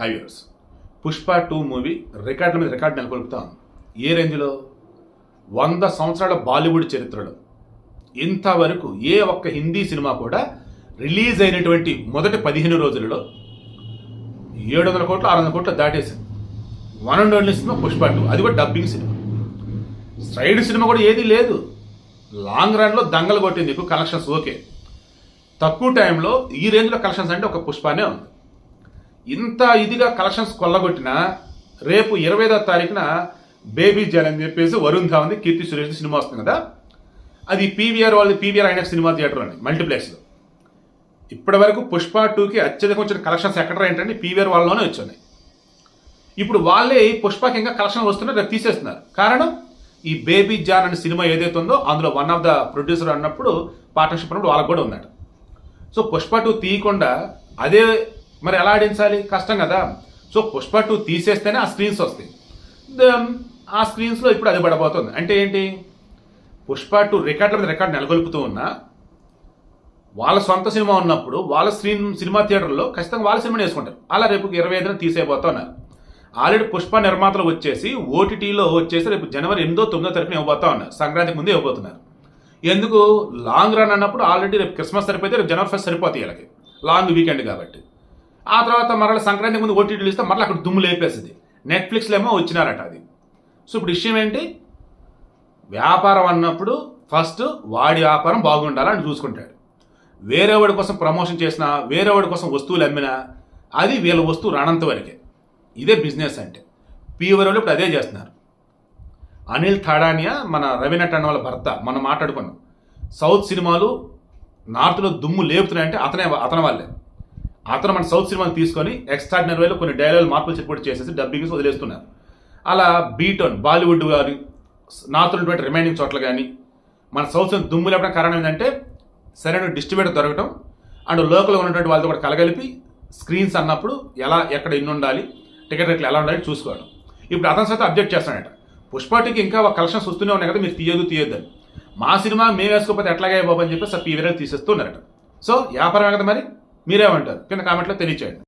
హైవేర్స్ Pushpa two movie రికార్డుల మీద record నెలకొల్పుతాం ఏ రేంజ్లో? వంద సంవత్సరాల బాలీవుడ్ చరిత్రలో. ఇంతవరకు ఏ ఒక్క హిందీ సినిమా కూడా రిలీజ్ అయినటువంటి మొదటి పదిహేను రోజులలో ఏడు వందల కోట్లు ఆరు వందల కోట్లు దాటేసింది. One and only cinema Pushpa two. అది కూడా డబ్బింగ్ సినిమా. స్ట్రైడ్ సినిమా కూడా ఏది లేదు. లాంగ్ రన్లో దంగలు కొట్టింది. ఎక్కువ కలెక్షన్స్ ఓకే. తక్కువ టైంలో ఈ రేంజ్లో కలెక్షన్స్ అంటే ఒక పుష్పానే ఉంది. ఇంత ఇదిగా కలెక్షన్స్ కొల్లగొట్టినా రేపు ఇరవై ఐదో తారీఖున బేబీ జాన్ అని చెప్పేసి వరుణ్ ధావన్ కీర్తి సురేష్ సినిమా వస్తుంది కదా? అది పీవీఆర్ వాళ్ళది పీవీఆర్ ఐనాక్స్ సినిమా థియేటర్ అండి మల్టీప్లెక్స్లో. ఇప్పటి వరకు పుష్ప టూకి అత్యధికం వచ్చిన కలెక్షన్స్ ఎక్కడ ఏంటంటే పీవీఆర్ వాళ్ళలోనే వచ్చినాయి. ఇప్పుడు వాళ్ళే పుష్పకి ఇంకా కలెక్షన్ వస్తున్నారు రేపు తీసేస్తున్నారు. కారణం ఈ బేబీ జాన్ అనే సినిమా ఏదైతే ఉందో అందులో వన్ ఆఫ్ ద ప్రొడ్యూసర్ అన్నప్పుడు పార్ట్నర్షిప్ అన్నప్పుడు వాళ్ళకు కూడా ఉన్నాడు సో పుష్ప టూ తీయకుండా అదే మరి ఎలా ఆడించాలి? కష్టం కదా. సో పుష్ప టూ తీసేస్తేనే ఆ స్క్రీన్స్ వస్తాయి. ఆ స్క్రీన్స్లో ఇప్పుడు అది పడబోతుంది. అంటే ఏంటి? పుష్ప టూ రికార్డుల మీద రికార్డు నెలకొల్పుతూ ఉన్నా వాళ్ళ సొంత సినిమా ఉన్నప్పుడు వాళ్ళ స్క్రీన్ సినిమా థియేటర్లో ఖచ్చితంగా వాళ్ళ సినిమా వేసుకుంటారు. అలా రేపు ఇరవై ఐదున తీసేయబోతా ఉన్నారు ఆల్రెడీ పుష్ప నిర్మాతలు వచ్చేసి ఓటీటీలో వచ్చేసి రేపు జనవరి ఎనిమిదో తొమ్మిదో తారీఖున ఇవ్వబోతా ఉన్నారు సంక్రాంతికి ముందే ఇవ్వబోతున్నారు. ఎందుకు? లాంగ్ రన్ అన్నప్పుడు ఆల్రెడీ రేపు క్రిస్మస్ సరిపోతే రేపు జనవరి ఫస్ట్ సరిపోతాయి వీళ్ళకి. లాంగ్ వీకెండ్ కాబట్టి. ఆ తర్వాత మరల సంక్రాంతి ముందు ఓటీటీలు ఇస్తే మరల అక్కడ దుమ్ము లేపేస్తుంది నెట్ఫ్లిక్స్లో ఏమో వచ్చినారట అది. సో ఇప్పుడు విషయం ఏంటి? వ్యాపారం అన్నప్పుడు ఫస్ట్ వాడి వ్యాపారం బాగుండాలని చూసుకుంటాడు. వేరే వాడి కోసం ప్రమోషన్ చేసినా వేరే వాడి కోసం వస్తువులు అమ్మినా అది వీళ్ళ వస్తువు రానంత వరకే. ఇదే బిజినెస్ అంటే. పీవర్ వాళ్ళు ఇప్పుడు అదే చేస్తున్నారు. అనిల్ థాడానియా మన రవీనా టండన్ వాళ్ళ భర్త మనం మాట్లాడుకున్నాం. సౌత్ సినిమాలు నార్త్లో దుమ్ము లేపుతున్నాయంటే అతనే అతని వాళ్ళే. అతను మన సౌత్ సినిమాని తీసుకొని ఎక్స్ట్రాడినరీ వేలో కొన్ని డైలాగ్ మార్పులు చెప్పి చేసేసి డబ్బింగ్స్ వదిలేస్తున్నారు. అలా బీటోన్ బాలీవుడ్ కానీ నార్త్ ఉన్నటువంటి రిమైనింగ్ చోట్ల కానీ మన సౌత్ సినిమా దుమ్ము లేపడం కారణం ఏంటంటే సరైన డిస్ట్రిబ్యూటర్ దొరకటం అండ్ లోకల్గా ఉన్నటువంటి వాళ్ళతో కూడా కలగలిపి స్క్రీన్స్ అన్నప్పుడు ఎలా ఎక్కడ ఎన్ని ఉండాలి టికెట్ రేట్లు ఎలా ఉండాలి చూసుకోవడం ఇప్పుడు అతను సైతం అబ్జెక్ట్ చేస్తాడట పుష్పాటికి ఇంకా కలెక్షన్స్ వస్తూనే ఉన్నాయి కదా మీరు తీయదు తీయొద్దు మా సినిమా మేము వేసుకోకపోతే ఎట్లాగే బాబు అని చెప్పి పీవీఆర్ తీసేస్తున్నారట సో వ్యాపారం కదా మరి? మీరేమంటారు? కింద కామెంట్లో తెలియచేయండి.